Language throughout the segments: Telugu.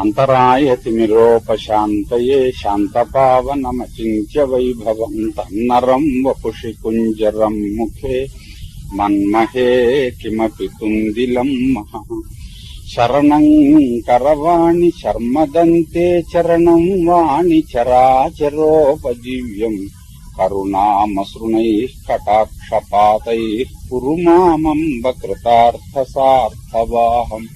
अन्तरायतिमिरोपशान्तये शान्तपावनमचिन्त्य वैभव तरम वपुषि कुंजर मुखे मन्महे किमपि कुन्दिलम् महः। शरणम् करवाणि शर्मदन्ते चरणम् वाणि चराचरोपजीव्यम् करुणामसृणैः कटाक्षपातैः कुरु मामम्ब कृतार्थसार्थवाहम्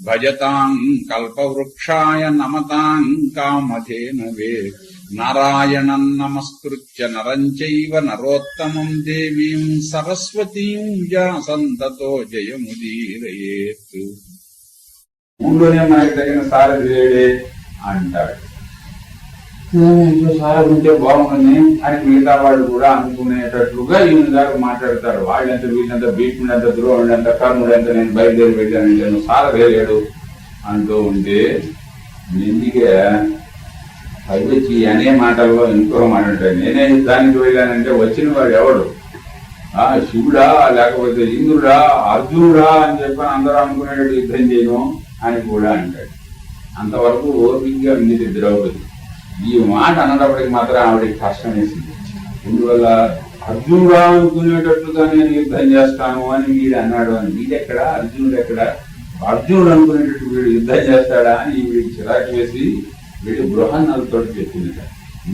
భజతాం కల్పవృక్షాయ నమతాం కామధేనవే నారాయణం నమస్కృత్య నరం చైవ నరోత్తమం దేవీం సరస్వతీం వ్యాసంతతో జయముదీరయేత్ ముందునే మనకి తగిన సారథి అంటాడు. ఇంట్లో సార్ ఉంటే బాగుంది అని మిగతా వాళ్ళు కూడా అనుకునేటట్లుగా ఈయన దాకా మాట్లాడతారు. వాళ్ళంత వీళ్ళంత భీష్ముడంత ద్రోణుడంత కర్ణుడంత నేను బయలుదేరి వెళ్ళాను నేను సారథి వేలేడు అంటూ ఉంటే ఎందుకే పైవచ్చి అనే మాటల్లో ఇంకో మాట ఉంటాయి. నేనే దానికి వెళ్ళానంటే వచ్చిన వాడు ఎవడు? ఆ శివుడా లేకపోతే ఇంద్రుడా అర్జునుడా అని చెప్పి అందరూ అనుకునేటట్టు యుద్ధం చేయను అని కూడా అంటాడు. అంతవరకు ఓపికగా ఉంది ద్రౌపది. ఈ మాట అన్నప్పటికి మాత్రం ఆవిడకి కష్టం వేసింది. ఇందువల్ల అర్జునుడు అనుకునేటట్లుగా నేను యుద్ధం చేస్తాను అని వీడు అన్నాడు అని. వీడెక్కడ అర్జునుడు ఎక్కడ? అర్జునుడు అనుకునేటట్టు వీడు యుద్ధం చేస్తాడా అని వీడికి చిరాకు వేసి వీడు బృహన్నలతో చెప్పింది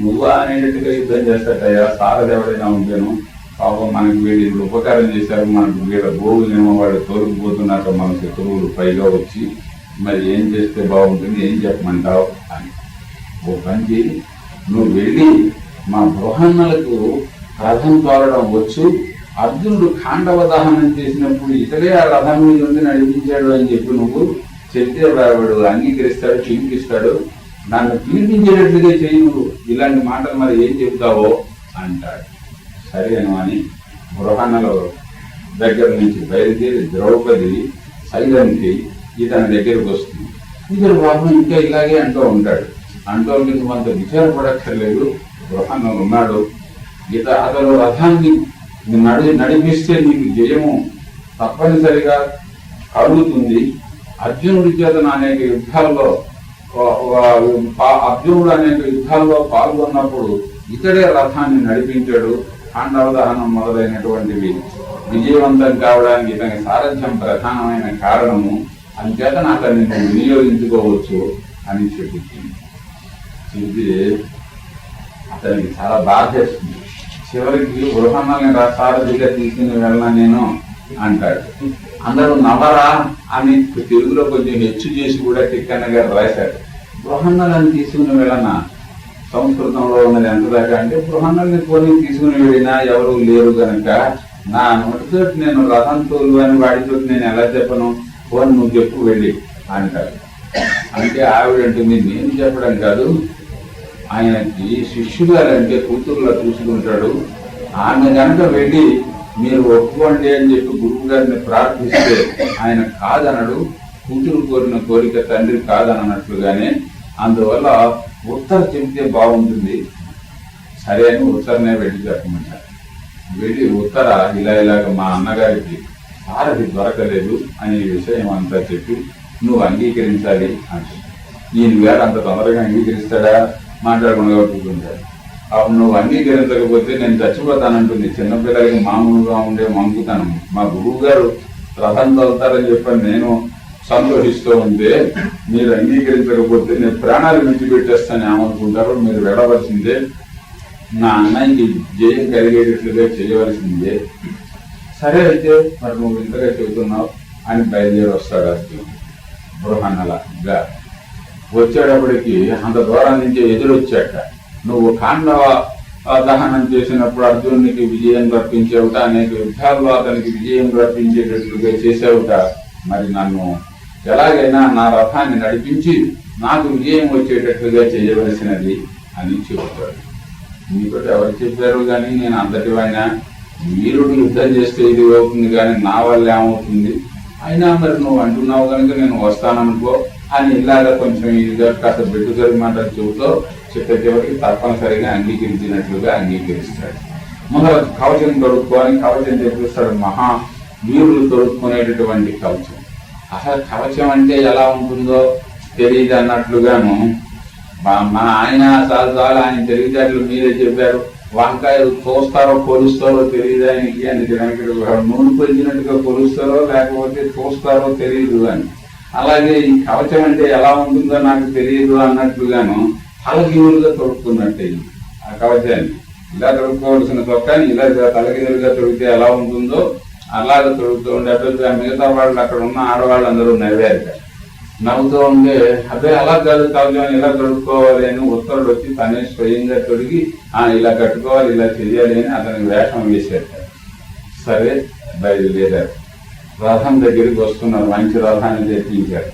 నువ్వు అనేటట్టుగా యుద్ధం చేస్తాడయ్యా సారథి ఎవరైనా ఉంటాను. పాపం మనకి వీళ్ళు ఇప్పుడు ఉపకారం చేశారు మనకు వీళ్ళ గోవులేమో వాళ్ళు తోలుకుపోతున్నారు మన శత్రువులు పైగా వచ్చి మరి ఏం చేస్తే బాగుంటుంది ఏం చెప్పమంటావు అని. ఓ పని చేయి నువ్వు వెళ్ళి మా బృహన్నలకు రథం తోలడం వచ్చు. అర్జునుడు ఖాండవ దహనం చేసినప్పుడు ఇతడే ఆ రథం మీద ఉండి నడిపించాడు అని చెప్పి నువ్వు చెప్తే వాడు అంగీకరిస్తాడు చింకిస్తాడు నన్ను పీడించేటట్లుగా చేయి నువ్వు. ఇలాంటి మాటలు మరి ఏం చెప్తావో అంటాడు. సరేను అని బృహన్నలో దగ్గర నుంచి బయలుదేరి ద్రౌపది సైలంకి ఇతని దగ్గరకు వస్తుంది. ఇతడు బాబు ఇంకా ఇలాగే అంటూ ఉంటాడు. అంటూ ఉంటే నువ్వు అంత విచారపడక్కర్లేదు. బృహన్నం ఉన్నాడు ఇత అతను రథాన్ని నడి నడిపిస్తే నీకు జయము తప్పనిసరిగా కలుగుతుంది. అర్జునుడి చేత అనేక యుద్ధాల్లో అర్జునుడు అనేక యుద్ధాల్లో పాల్గొన్నప్పుడు ఇతడే రథాన్ని నడిపించాడు. పాండవ దహనం మొదలైనటువంటివి విజయవంతం కావడానికి ఇతని సారథ్యం ప్రధానమైన కారణము. అంచేత అతన్ని నువ్వు వినియోగించుకోవచ్చు అని చెప్పింది ఇది అతనికి చాలా బాధ చేస్తుంది చివరికి గృహన్నల్ని సారథిగా తీసుకుని వెళ్ళా నేను అంటాడు. అందరూ నవరా అని తెలుగులో కొంచెం హెచ్చు చేసి కూడా టిక్కన్న గారు రాశాడు గృహన్నలను తీసుకుని వెళ్ళనా? సంస్కృతంలో ఉన్నది ఎంత దాకా అంటే గృహన్నల్ని కొని తీసుకుని వెళ్ళినా ఎవరు లేరు గనక నా నోటితో నేను రథం తోలు అని వాడితో నేను ఎలా చెప్పను? ఫోన్ నువ్వు చెప్పు వెళ్ళి అంటారు అంటే ఆవిడంటుంది నేను చెప్పడం కాదు ఆయనకి శిష్యుగారంటే కూతురులా చూసుకుంటాడు. ఆమె కనుక వెళ్ళి మీరు ఒప్పుకోండి అని చెప్పి గురువు గారిని ప్రార్థిస్తే ఆయన కాదనడు. కూతురు కోరిన కోరిక తండ్రి కాదనన్నట్లుగానే అందువల్ల ఉత్తర చెబితే బాగుంటుంది. సరే అని ఉత్తరనే వెళ్ళి చెప్పమంటారు. వెళ్ళి ఉత్తర ఇలా ఇలాగ మా అన్నగారికి సారథి దొరకలేదు అనే విషయం అంతా చెప్పి నువ్వు అంగీకరించాలి అంటే ఈయన గారు అంత తొందరగా అంగీకరిస్తాడా? మాట్లాడకుండా కూర్చుంటాడు అప్పుడు నువ్వు అంగీకరించకపోతే నేను చచ్చిపోతానంటుంది. చిన్నపిల్లలకి మామూలుగా ఉండే మంకుతాను. మా గురువు గారు రథం చదువుతారని చెప్పని నేను సంతోషిస్తూ ఉంటే మీరు అంగీకరించకపోతే నేను ప్రాణాలు విడిచిపెట్టేస్తాను ఏమనుకుంటారో మీరు వెళ్ళవలసిందే. నా అన్నయ్యకి జయం కలిగేటట్లుగా చేయవలసిందే. సరే అయితే మరి నువ్వు ఇంతగా చెబుతున్నావు. అని బయలుదేరి వస్తాడు అర్జున్ బృహన్నలగా వచ్చేటప్పటికి అంత దూరం నుంచి ఎదురొచ్చాట. నువ్వు కాండవ దహనం చేసినప్పుడు అర్జునునికి విజయం రప్పించేవుట అనేక యుద్ధాల్లో అతనికి విజయం రప్పించేటట్లుగా చేసేవుట. మరి నన్ను ఎలాగైనా నా రథాన్ని నడిపించి నాకు విజయం వచ్చేటట్లుగా చేయవలసినది అని చెబుతాడు. మీతో ఎవరు చెప్పారు కానీ నేను అంతటి వాడిన వీరుడు యుద్ధం చేస్తే ఇది అవుతుంది కానీ నా వల్ల ఏమవుతుంది? అయినా మరి నువ్వు అంటున్నావు కనుక నేను వస్తాననుకో. అని ఇలాగ కొంచెం ఇదిగా కాస్త బెట్టుదరి మాట చెబుతూ చిట్ట చివరికి తప్పనిసరిగా అంగీకరించినట్లుగా అంగీకరిస్తాడు. ముందర కవచం తొడుక్కోని కవచం చెప్పిస్తాడు మహా వీరులు తొడుక్కునేటటువంటి కవచం. అసలు కవచం అంటే ఎలా ఉంటుందో తెలియదు అన్నట్లుగాను మా- ఆయన సహజాలు ఆయన తెలివితేటలు మీరే చెప్పారు. వంకాయలు తోస్తారో కొలుస్తారో తెలియదు ఆయనకి. అని జనానికి నూనె పొలిచినట్టుగా కొలుస్తారో లేకపోతే తోస్తారో తెలియదు అని. అలాగే ఈ కవచం అంటే ఎలా ఉంటుందో నాకు తెలియదు అన్నట్లుగాను తలకివులుగా తొడుక్కున్నట్టే ఇది. ఆ కవచాన్ని. ఇలా తొడుక్కోవలసిన తొక్కని ఇలా తలకిదులుగా తొడిగితే ఎలా ఉంటుందో అలాగే తొడుగుతూ ఉండే మిగతా వాళ్ళు అక్కడ ఉన్న ఆడవాళ్ళు అందరూ నవ్వారు నవ్వుతూ ఉండే అదే అలా కాదు కవచం ఇలా తొడుక్కోవాలి అని ఉత్తరుడు వచ్చి తనే స్వయంగా తొడిగి ఆ ఇలా కట్టుకోవాలి ఇలా చెయ్యాలి అని అతనికి వేషం వేసేట సరే బయలుదేరారు. రథం దగ్గరికి వస్తున్నారు మంచి రథాన్ని తెప్పించారు.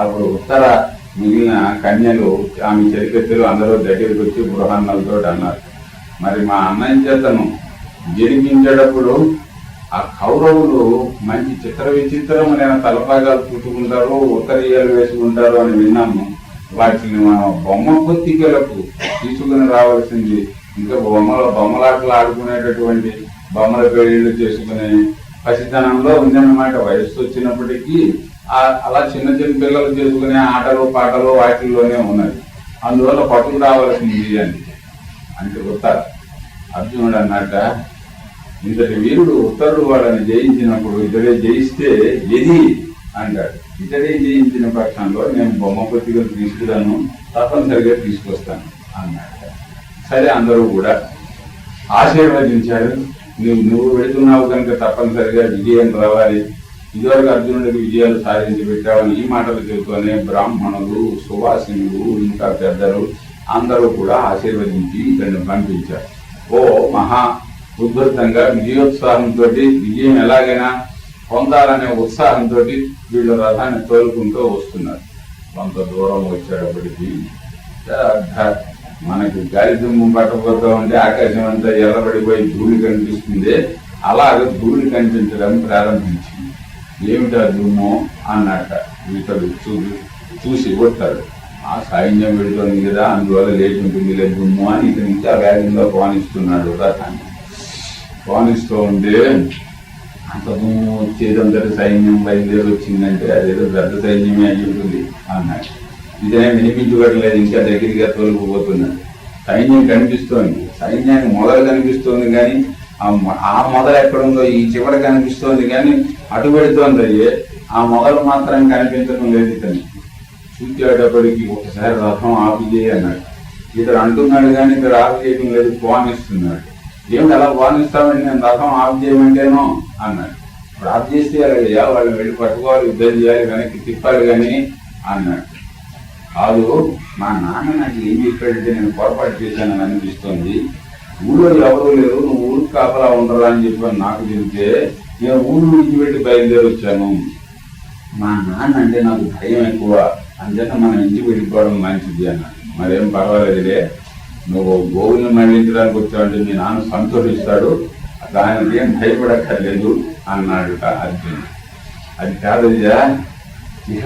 అప్పుడు ఉత్తర మిగిలిన కన్యలు ఆమె చెరికెత్తులు అందరూ దగ్గరికి వచ్చి బృహన్నలతో అన్నారు మరి మా అన్నయ్య చేతను జరిగించేటప్పుడు ఆ కౌరవులు మంచి చిత్ర విచిత్రమైన తలపాగాలు పుట్టుకుంటారు ఉత్తరీయాలు వేసుకుంటారు అని విన్నాము. వాటిని మనం బొమ్మ పొత్తికలకు తీసుకుని రావాల్సింది. ఇంకా బొమ్మల బొమ్మలాటలు ఆడుకునేటటువంటి బొమ్మల పెళ్ళిళ్ళు చేసుకునే పసితనంలో ఉందన్నమాట. వయస్సు వచ్చినప్పటికీ అలా చిన్న చిన్న పిల్లలు చేసుకునే ఆటలు పాటలు వాటిల్లోనే ఉన్నది. అందువల్ల పట్టుకు రావాల్సింది అని. అంటే ఉత్తర అర్జునుడు అన్నట్ట ఇంతటి వీరుడు ఉత్తరుడు వాళ్ళని జయించినప్పుడు ఇతడే జయిస్తే ఎది అంటాడు. ఇతడే జయించిన పక్షంలో నేను బొమ్మ పొత్తికలు తీసుకురాను తప్పనిసరిగా తీసుకొస్తాను అన్నాడు సరే అందరూ కూడా ఆశీర్వదించారు. నువ్వు నువ్వు వెళుతున్నావు కనుక తప్పనిసరిగా విజయం రావాలి. ఇదివరకు అర్జునుడికి విజయాలు సాధించి పెట్టావని ఈ మాటలు చెబుతూనే బ్రాహ్మణులు సువాసినులు ఇంకా పెద్దలు అందరూ కూడా ఆశీర్వదించి ఇతన్ని పంపించారు. ఓ మహా ఉద్ధృతంగా విజయోత్సాహంతో విజయం ఎలాగైనా పొందాలనే ఉత్సాహంతో వీళ్ళు రథాన్ని తోలుకుంటూ వస్తున్నారు. కొంత దూరం వచ్చేటప్పటికి మనకి గాలి దుమ్ము పట్టబోతూ ఉంటే ఆకాశం అంతా ఎర్రబడిపోయి ధూళి కనిపిస్తుంది. అలాగ ధూళి కనిపించడం ప్రారంభించింది. ఏమిటా దుమ్ము? అన్నట ఇతడు చూసి చూసి కొట్టాడు ఆ సైన్యం పెడుతోంది కదా అందువల్ల లేచి ఉంటుంది లేదు దుమ్ము అని ఇతను ఇంకా వేగంగా పోనిస్తున్నాడు రథాన్ని పోనిస్తూ ఉంటే అంత దుమ్ము వచ్చేదంతటి సైన్యం బయలుదేరి వచ్చిందంటే అదేదో పెద్ద సైన్యమే అయి ఉంటుంది అన్నాడు ఇదేం వినిపించుకోవట్లేదు ఇంకా దగ్గరగా తోలుకుపోతున్నాడు సైన్యం కనిపిస్తోంది. సైన్యానికి మొదలు కనిపిస్తోంది కానీ ఆ ఆ మొదలు ఎక్కడుందో ఈ చివర కనిపిస్తోంది కానీ అటు పెడుతోంది అయ్యే ఆ మొదలు మాత్రం కనిపించడం లేదు ఇతను చూచేటప్పటికి ఒకసారి రథం ఆపు చేయి అన్నాడు. ఇతడు అంటున్నాడు కానీ ఇతడు ఆపు చేయడం లేదు పోనిస్తున్నాడు ఏమిటి అలా పోనిస్తామని నేను రథం ఆపు చేయమంటేనో అన్నాడు. ఇప్పుడు ఆపు చేస్తే వాళ్ళు వెళ్ళి పట్టుకోవాలి యుద్ధం చేయాలి వెనక్కి తిప్పాలి కానీ అన్నాడు. కాదు మా నాన్న నాకు ఏం చెప్పాడంటే నేను పొరపాటు చేశానని అనిపిస్తుంది. ఊళ్ళో ఎవరు లేరు నువ్వు ఊరికి కాపలా ఉండరా అని చెప్పి నాకు చెబితే నేను ఊరు వెళ్ళి బయలుదేరి వచ్చాను మా నాన్న అంటే నాకు భయం ఎక్కువ. అంచేత మనం ఇంటికి వెళ్ళిపోవడం మంచిది అన్న. మరేం పర్వాలేదులే. నువ్వు గోవుని మళ్ళించడానికి వచ్చావంటే మీ నాన్న సంతోషిస్తాడు. దానికి ఏం భయపడక్కర్లేదు అన్నాడు అర్జున్. అది కాదయ్యా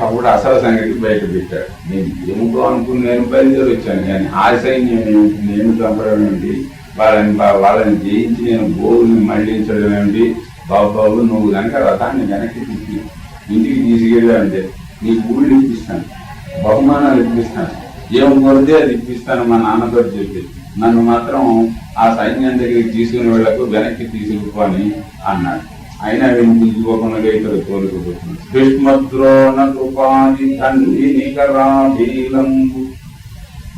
అప్పుడు అసలు సంగతి బయట పెట్టాడు నేను ఏమిటో అనుకుని నేను బయలుదేరి వచ్చాను కానీ ఆ సైన్యం ఏమిటి నేను చంపడం ఏమిటి వాళ్ళని వాళ్ళని జయించి నేను గోవుని మళ్ళించడం ఏమిటి బాబు బాబు నువ్వు కనుక రథాన్ని వెనక్కి తిప్పి ఇంటికి తీసుకెళ్ళావంటే నీ గుళ్ళు ఇప్పిస్తాను బహుమానాలు ఇప్పిస్తాను ఏం కొరితే అది ఇప్పిస్తాను మా నాన్నతో చెప్పి నన్ను మాత్రం ఆ సైన్యం దగ్గరికి తీసుకుని వెళ్ళకు వెనక్కి తీసుకుపోని అన్నాడు. అయినా వినిపించుకోకుండా ఇతడు కోరుకుపోతున్నాడు భీష్మద్రోణ కృపాది తండ్రి నికరాభీలంబు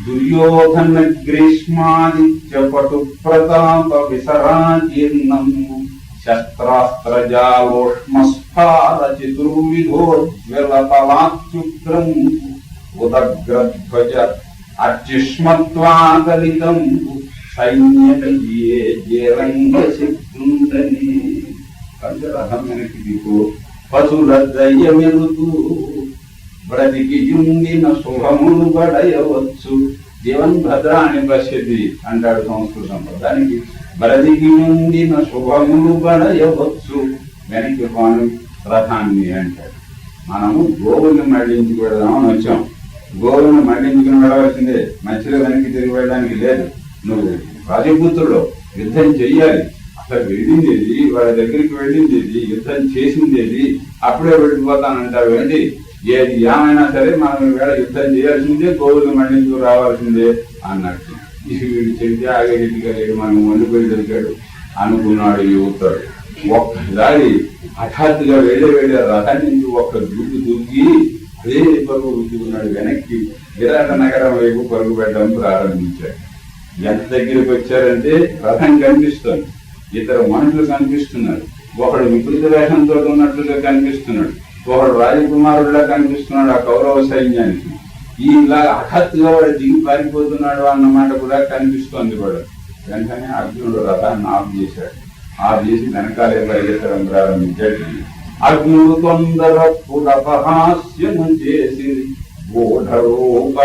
దుర్యోధన గ్రీష్మాదిత్య పటు ప్రతాప విసరాజీర్ణంబు శస్త్రాస్త్రజాలోష్మస్ఫార చతుర్విధోజ్వల తలాత్యుగ్రం ఉదగ్రధ్వజ అత్యుష్మత్వాకలితం సైన్యమియే జేరంగ శక్తుందని పంచరథం వెనక్కి పశుల బ్రతికి యుండిన శుభములు బడయవచ్చు జీవన్ భద్రాన్ని పశ్యతి అంటాడు సంస్కృతంలో దానికి బ్రతికి ఉండిన శుభమును బడయవచ్చు వెనక్కి పాను రథాన్ని అంటాడు. మనము గోవుల్ని మళ్ళించి పెడదామని వచ్చాం. గోవులను మళ్ళించుకుని వెళ్ళవలసిందే మధ్యలో వెనక్కి తిరిగి వెళ్ళడానికి లేదు. నువ్వు రాజపుత్రుడు యుద్ధం చెయ్యాలి. అసలు వెళ్ళింది ఏది వాళ్ళ దగ్గరికి వెళ్ళింది ఏది యుద్ధం చేసింది ఏది అప్పుడే వెళ్ళిపోతానంటావు ఏంటి ఏది ఏమైనా సరే మనం వేళ యుద్ధం చేయాల్సిందే గోవులు మళ్ళీ రావాల్సిందే అన్నట్టు. ఇది వీడు చెప్తే ఆగేటిగా లేడు మనం వండిపోయి దొరికాడు అనుకున్నాడు యువతడు ఒక్కసారి హఠాత్తుగా వెళ్ళే వెళ్ళే రథాన్ని ఒక్క దుగ్గు దుగ్గి అదే పరుగు ఉంచుకున్నాడు వెనక్కి విరాట నగరం వైపు పరుగు పెట్టడం ప్రారంభించాడు. ఎంత దగ్గరికి వచ్చారంటే రథం కనిపిస్తుంది. ఇద్దరు మనుషులు కనిపిస్తున్నారు. ఒకడు విపరీత వేషంతో ఉన్నట్లుగా కనిపిస్తున్నాడు. ఒకడు రాజకుమారుడిలా కనిపిస్తున్నాడు ఆ కౌరవ సైన్యానికి. ఇలా హఠాత్తుగా వాడు దిగి పారిపోతున్నాడు అన్నమాట కూడా కనిపిస్తోంది కూడా. వెంటనే అర్జునుడు రథాన్ని ఆఫ్ చేశాడు. ఆఫ్ చేసి వెనకాలే పరిగెత్తడం ప్రారంభించాడు. అగ్నుడు తొందర పురపహాస్యము చేసి గూఢరూప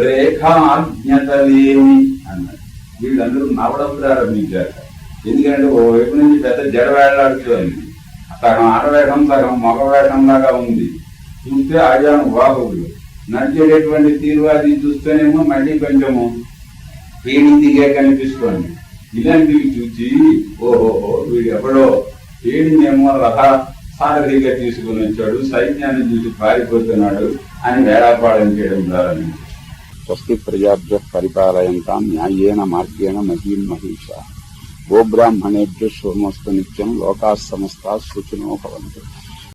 రేఖాజ్ఞతలేమి అన్నాడు. వీళ్ళందరూ నవ్వడం ప్రారంభించారు. ఎందుకంటే ఓ నుంచి పెద్ద జడ వేళ్ళాడుతుంది సగం ఆడవేషం సగం మగ లాగా ఉంది. చూస్తే ఆజాను బాగుడు నడిచేటటువంటి తీరు అది చూస్తేనేమో మళ్ళీ కొంచెము పేడి దిగే కనిపిస్తోంది. ఇలాంటివి చూసి ఓహోహో వీడు ఎవడో పేడినేమో రథ సారథిగా తీసుకుని వచ్చాడు సైన్యాన్ని చూసి పారిపోతున్నాడు అని వేళాపాడం చేయడం ప్రారంభించాడు. స్వస్తి ప్రజాభ్య పరిపాలయంతా న్యాయేన మార్గేణ మహీన్ మహిష. గోబ్రాహ్మణేభ్య శుభమస్తు నిత్యం లోకా సమస్త సుఖినో భవంతు.